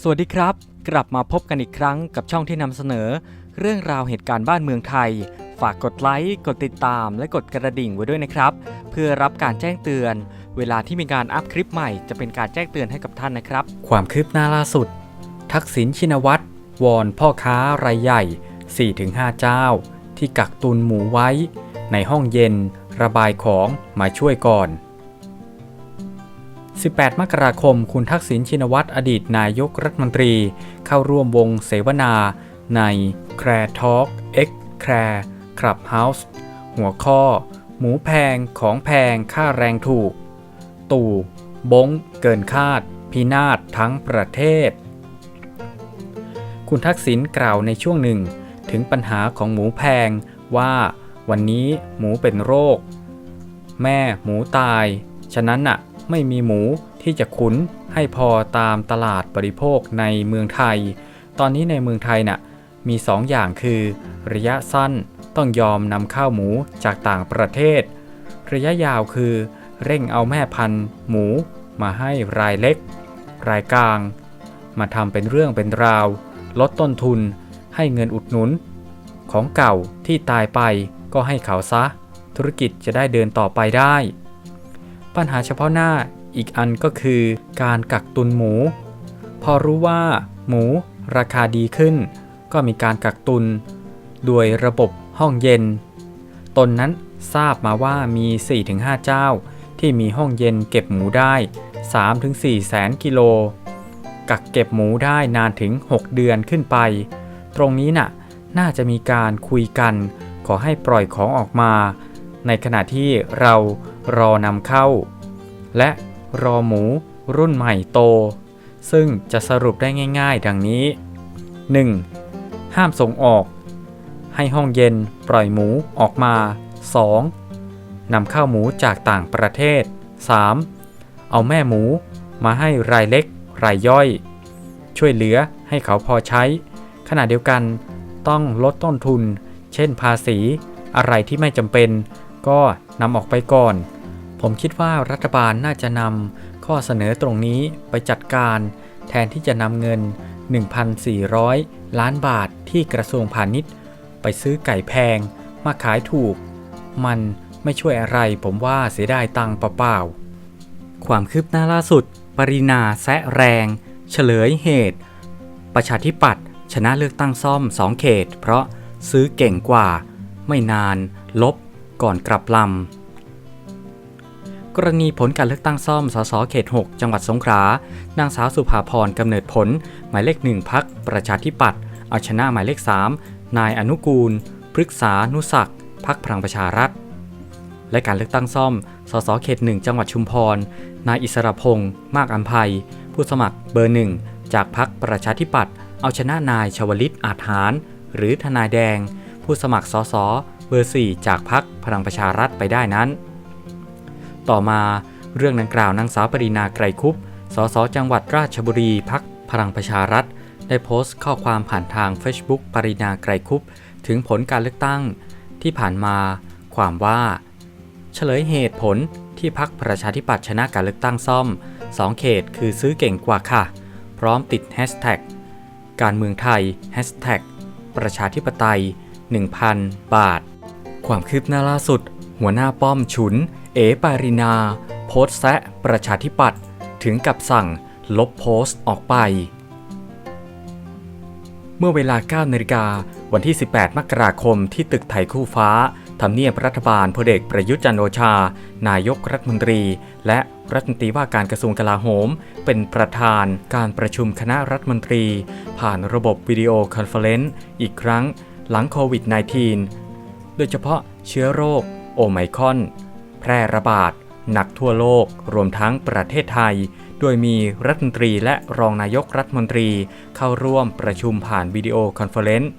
สวัสดีครับ กลับมาพบกันอีกครั้งกับช่องที่นำเสนอ เรื่องราวเหตุการณ์บ้านเมืองไทย ฝากกดไลค์กดติดตาม และกดกระดิ่งไว้ด้วยนะครับ เพื่อรับการแจ้งเตือน เวลาที่มีการอัพคลิปใหม่จะเป็นการแจ้งเตือนให้กับท่านนะครับ ความคืบหน้าล่าสุด ทักษิณชินวัตรวอนพ่อค้ารายใหญ่ 4-5 เจ้า ที่กักตุนหมูไว้ ในห้องเย็น ระบายของมาช่วยก่อน 18 มกราคม คุณทักษิณชินวัตรอดีตนายกรัฐมนตรี เข้าร่วมวงเสวนา ใน c r a Talk X c r a Clubhouse หัวข้อ หมูแพงของแพงค่าแรงถูก ตู่บงเกินคาด พินาศทั้งประเทศ คุณทักษิณกล่าวในช่วงหนึ่ง ถึงปัญหาของหมูแพงว่าวันนี้หมูเป็นโรค แม่หมูตาย ฉะนั้นน่ะ ไม่มีหมูที่จะขุนให้พอตามตลาดบริโภคในเมืองไทย ตอนนี้ในเมืองไทยน่ะมีสองอย่างคือ ระยะสั้นต้องยอมนำข้าวหมูจากต่างประเทศ ระยะยาวคือ เร่งเอาแม่พันธุ์หมูมาให้รายเล็ก รายกลาง มาทำเป็นเรื่องเป็นราว ลดต้นทุนให้เงินอุดหนุน ของเก่าที่ตายไปก็ให้เขาซะ ธุรกิจจะได้เดินต่อไปได้ ปัญหาเฉพาะหน้าอีกอันก็คือการกักตุนหมู พอรู้ว่า หมูราคาดีขึ้น ก็มีการกักตุนโดยระบบห้องเย็น ตนนั้นทราบมาว่ามี 4-5 เจ้า ที่มีห้องเย็นเก็บหมูได้ 3-4 แสนกิโล กักเก็บหมูได้นานถึง 6 เดือนขึ้นไป ตรงนี้น่ะน่าจะมีการคุยกัน ขอให้ปล่อยของออกมา ในขณะที่เรา รอนำเข้า และรอหมูรุ่นใหม่โต ซึ่งจะสรุปได้ง่ายๆ ดังนี้ 1. ห้ามส่งออก ให้ห้องเย็นปล่อยหมูออกมา 2. นำเข้าหมูจากต่างประเทศ 3. เอาแม่หมูมาให้รายเล็กรายย่อย ช่วยเหลือให้เขาพอใช้ ขณะเดียวกันต้องลดต้นทุน เช่นภาษี อะไรที่ไม่จำเป็น ก็นำออกไปก่อน ผมคิดว่ารัฐบาลน่าจะนำข้อเสนอตรงนี้ไปจัดการแทนที่จะนำเงิน 1,400 ล้านบาทที่กระทรวงพาณิชย์ ไปซื้อไก่แพง มาขายถูก มันไม่ช่วยอะไรผมว่าเสียดายตังเปล่าๆ ความคืบหน้าล่าสุด ปรินาแซะแรง เฉลยเหตุ ประชาธิปัตย์ชนะเลือกตั้งซ่อม 2 เขต เพราะซื้อเก่งกว่า ไม่นาน ลบก่อนกลับลำ กรณีผลการเลือกตั้งซ่อม สส เขต 6 จังหวัดสงขลา นางสาวสุภาพรกำเนิดผล หมายเลขหนึ่งพักประชาธิปัตย์ เอาชนะหมายเลข 3 นายอนุกูล พฤกษานุศักดิ์พักพลังประชารัฐ และการเลือกตั้งซ่อม สส เขต1จังหวัดชุมพร นายอิสรพงศ์ มากอัมภัย ผู้สมัครเบอร์หนึ่งจากพักประชาธิปัตย์ เอาชนะนายชวลิต อาจหาร หรือทนายแดง ผู้สมัครสส เบอร์ 4 จากพักพลังประชารัฐไปได้นั้น ต่อมาเรื่องดังกล่าวนางสาวปรินาไกรคุปสสจังหวัดราชบุรีพักพลังประชารัฐ ได้โพสต์ข้อความผ่านทาง Facebook ปรินาไกรคุปถึงผลการเลือกตั้ง ที่ผ่านมา ความว่า เฉลยเหตุผลที่พักประชาธิปัตย์ชนะการเลือกตั้งซ่อม 2 เขตคือซื้อเก่งกว่าค่ะ พร้อมติดแฮชแท็กการเมืองไทยแฮชแท็กประชาธิปไตย 1,000 บาท ความคืบหน้าล่าสุด หัวหน้าป้อมฉุน เอปารินา โพสแซะประชาธิปัตย์ถึงกับสั่งลบโพสต์ออกไป เมื่อเวลา 9นาฬิกาวันที่ 18 มกราคมที่ตึกไทยคู่ฟ้าทำเนียบรัฐบาลพลเอกประยุทธ์จันโอชา นายกรัฐมนตรี และรัฐมนตรีว่าการกระทรวงกลาโหม เป็นประธานการประชุมคณะรัฐมนตรี ผ่านระบบวิดีโอคอนเฟอเรนซ์อีกครั้งหลังโควิด -19 โดยเฉพาะเชื้อโรคโอไมคอน แพร่ระบาด หนักทั่วโลก รวมทั้งประเทศไทย โดยมีรัฐมนตรีและรองนายกรัฐมนตรีเข้าร่วมประชุมผ่านวิดีโอคอนเฟอเรนซ์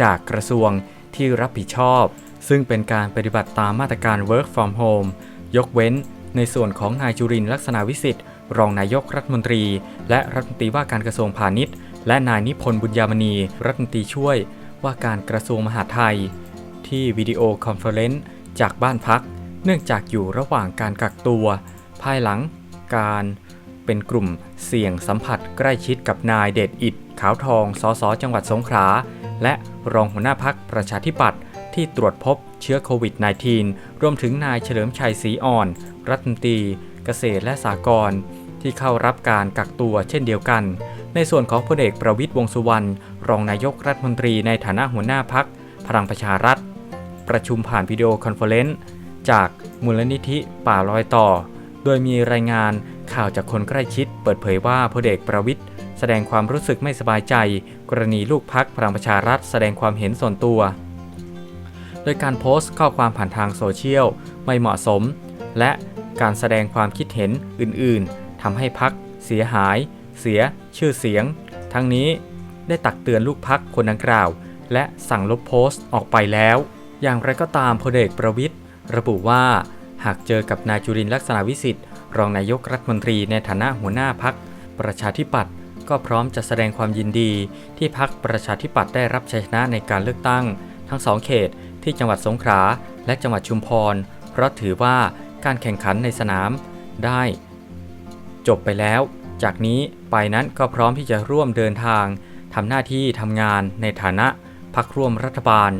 จากกระทรวงที่รับผิดชอบ ซึ่งเป็นการปฏิบัติตามมาตรการ Work from Home ยกเว้นในส่วนของนายจุรินทร์ลักษณะวิสิทธิ์ รองนายกรัฐมนตรี และรัฐมนตรีว่าการกระทรวงพาณิชย์ และนายนิพนธ์บุญยามณี รัฐมนตรีช่วยว่าการกระทรวงมหาดไทย ที่วิดีโอคอนเฟอเรนซ์จากบ้านพัก เนื่องจากอยู่ระหว่างการกักตัว ภายหลังการเป็นกลุ่มเสี่ยงสัมผัสใกล้ชิดกับนายเดชอิดขาวทองสสจังหวัดสงขลาและรองหัวหน้าพักประชาธิปัตย์ที่ตรวจพบเชื้อโควิด -19 รวมถึงนายเฉลิมชัยศรีอ่อน รัฐมนตรีเกษตรและสหกรณ์ที่เข้ารับการกักตัวเช่นเดียวกัน ในส่วนของพลเอกประวิตยวงสุวรรณรองนายกรัฐมนตรีในฐานะหัวหน้าพักพลังประชารัฐ ประชุมผ่านวิดีโอคอนเฟอเรนซ์ จากมูลนิธิป่าลอยต่อ โดยมีรายงานข่าวจากคนใกล้ชิด เปิดเผยว่าพลเอกประวิตยแสดงความรู้สึกไม่สบายใจ กรณีลูกพักพลังประชารัฐแสดงความเห็นส่วนตัว โดยการโพสต์ข้อความผ่านทางโซเชียลไม่เหมาะสม และการแสดงความคิดเห็นอื่นๆทำให้พักเสียหาย เสียชื่อเสียง ทั้งนี้ได้ตักเตือนลูกพักคนดังกล่าว และสั่งลบโพสต์ออกไปแล้ว อย่างไรก็ตามพลเอกประวิตย ระบุว่า หากเจอกับนายจุรินลักษณะวิสิทธิ์รองนายกรัฐมนตรีในฐานะหัวหน้าพักประชาธิปัตย์ก็พร้อมจะแสดงความยินดี ที่พักประชาธิปัตย์ได้รับชัยชนะในการเลือกตั้ง ทั้งสองเขตที่จังหวัดสงขลาและจังหวัดชุมพร เพราะถือว่าการแข่งขันในสนามได้ จบไปแล้ว จากนี้ไปนั้นก็พร้อมที่จะร่วมเดินทางทำหน้าที่ทำงานในฐานะพักร่วมรัฐบาล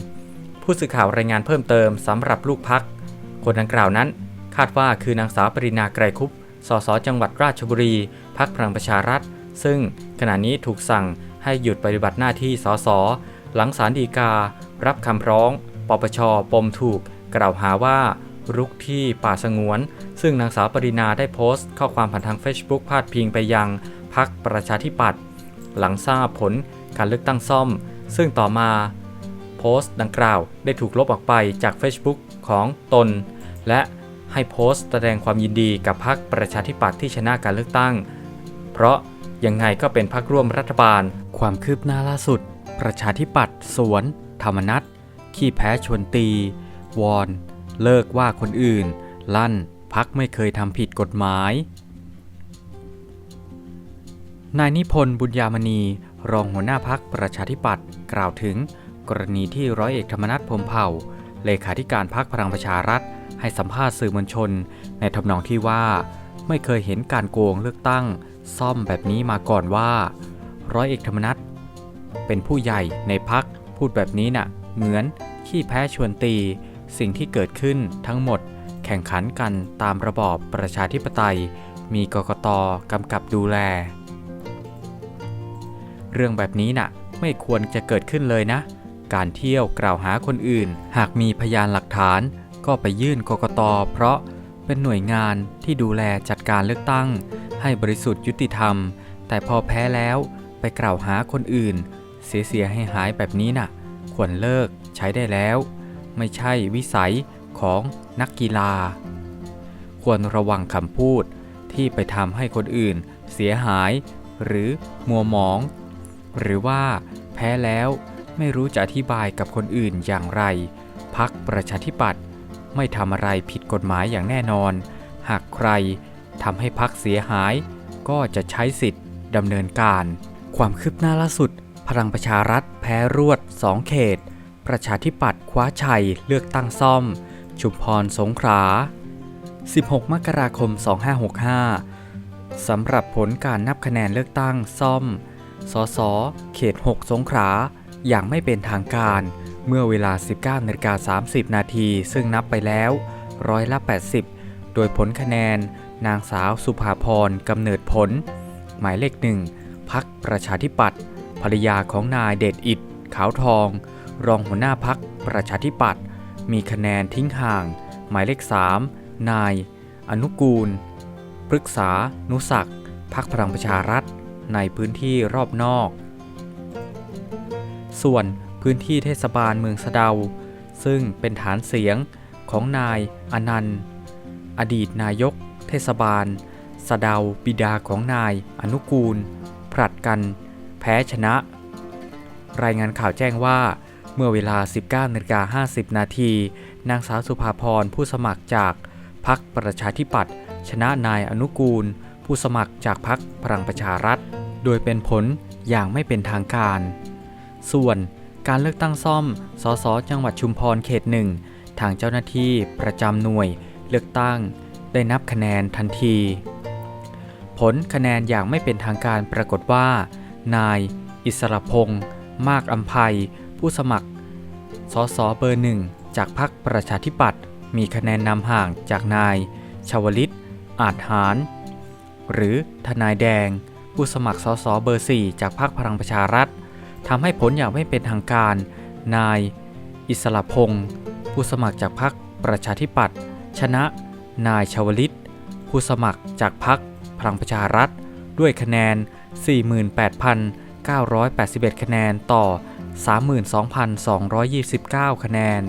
ผู้สื่อข่าวรายงานเพิ่มเติมสำหรับลูกพัก คนดังกล่าวนั้น คาดว่าคือนางสาวปรินาไกรคุปสสจังหวัดราชบุรี พักพลังประชารัฐ ซึ่งขณะนี้ถูกสั่งให้หยุดปฏิบัติหน้าที่สสหลังศาลฎีกา รับคำร้อง ปปช ปมถูก กล่าวหาว่า รุกที่ป่าสงวน ซึ่งนางสาวปรินาได้โพสต์ ข้อความผ่านทาง Facebook พาดพิงไปยังพักประชาธิปัตย์หลังทราบผลการเลือกตั้งซ่อม ซึ่งต่อมา โพสต์ดังกล่าวได้ถูกลบออกไปจาก Facebook ของตน และให้โพสต์แสดงความยินดีกับพรรคประชาธิปัตย์ที่ชนะการเลือกตั้ง เพราะยังไงก็เป็นพรรคร่วมรัฐบาล ความคืบหน้าล่าสุด ประชาธิปัตย์สวน ธรรมนัตขี้แพ้ชวนตี วอน เลิกว่าคนอื่น ลั่นพักไม่เคยทำผิดกฎหมาย นายนิพนธ์บุญยามณี รองหัวหน้าพักประชาธิปัตย์กล่าวถึง กรณีที่ร้อยเอกธรรมนัฐพรมเผ่า เลขาธิการพักพลังประชารัฐ ให้สัมภาษณ์สื่อมวลชน ในทำนองที่ว่า ไม่เคยเห็นการโกงเลือกตั้ง ซ่อมแบบนี้มาก่อนว่า ร้อยเอกธรรมนัฐเป็นผู้ใหญ่ในพักพูดแบบนี้น่ะ เหมือนขี้แพ้ชวนตี สิ่งที่เกิดขึ้นทั้งหมด แข่งขันกันตามระบอบประชาธิปไตย มีกกตกำกับดูแล เรื่องแบบนี้น่ะ ไม่ควรจะเกิดขึ้นเลยนะ การเที่ยวกล่าวหาคนอื่น หากมีพยานหลักฐาน ก็ไปยื่นกกตเพราะเป็นหน่วยงานที่ดูแลจัดการเลือกตั้ง ให้บริสุทธิ์ยุติธรรม แต่พอแพ้แล้วไปกล่าวหาคนอื่น เสียเสียให้หายแบบนี้น่ะ ควรเลิกใช้ได้แล้ว ไม่ใช่วิสัยของนักกีฬา ควรระวังคำพูดที่ไปทำให้คนอื่น เสียหาย หรือมัวหมอง หรือว่าแพ้แล้ว ไม่รู้จะอธิบายกับคนอื่นอย่างไร พักประชาธิปัตย์ไม่ทำอะไรผิดกฎหมายอย่างแน่นอน หากใครทำให้พักเสียหาย ก็จะใช้สิทธิ์ดำเนินการ ความคืบหน้าล่าสุด พลังประชารัฐแพ้รวด 2 เขต ประชาธิปัตย์คว้าชัยเลือกตั้งซ่อม ชุมพรสงขลา 16 มกราคม 2565 สำหรับผลการนับคะแนนเลือกตั้งซ่อม สส เขต 6 สงขลา อย่างไม่เป็นทางการ เมื่อเวลา 19นาฬิกา30 นาทีซึ่งนับไปแล้วร้อยละ 80 โดยผลคะแนน นางสาวสุภาพรกำเนิดผล หมายเลขหนึ่งพักประชาธิปัตย์ภรรยาของนายเดชอิดขาวทอง รองหัวหน้าพักประชาธิปัตย์มีคะแนนทิ้งห่าง หมายเลข 3 นาย อนุกูล ปรึกษา นุศักพักพลังประชารัฐ ในพื้นที่รอบนอก ส่วนพื้นที่เทศบาลเมืองสะเดา ซึ่งเป็นฐานเสียงของนายอนันต์ อดีตนายก เทศบาล สะเดาบิดาของนายอนุกูล ผลัดกัน แพ้ชนะ รายงานข่าวแจ้งว่า เมื่อเวลา 19นาฬิกา50 นาทีนางสาวสุภาพรผู้สมัครจากพรรคประชาธิปัตย์ชนะนายอนุกูล ผู้สมัครจากพรรคพลังประชารัฐ โดยเป็นผลอย่างไม่เป็นทางการ ส่วนการเลือกตั้งซ่อม สส จังหวัดชุมพรเขตหนึ่ง ทางเจ้าหน้าที่ประจำหน่วย เลือกตั้ง ได้นับคะแนนทันที ผลคะแนนอย่างไม่เป็นทางการปรากฏว่า นาย อิสรพงษ์มากอัมภัย ผู้สมัคร สส เบอร์หนึ่ง จากพรรคประชาธิปัตย์มีคะแนนนำห่างจากนาย ชวลิต อาจหาร หรือทนายแดง ผู้สมัครสส เบอร์ 4 จากพรรคพลังประชารัฐ ทำให้ผลอย่างไม่เป็นทางการ นาย อิสระพงศ์ผู้สมัครจากพรรคประชาธิปัตย์ชนะ นายชวลิต ผู้สมัครจากพรรคพลังประชารัฐ ด้วยคะแนน 48,981 คะแนนต่อ 32,229 คะแนน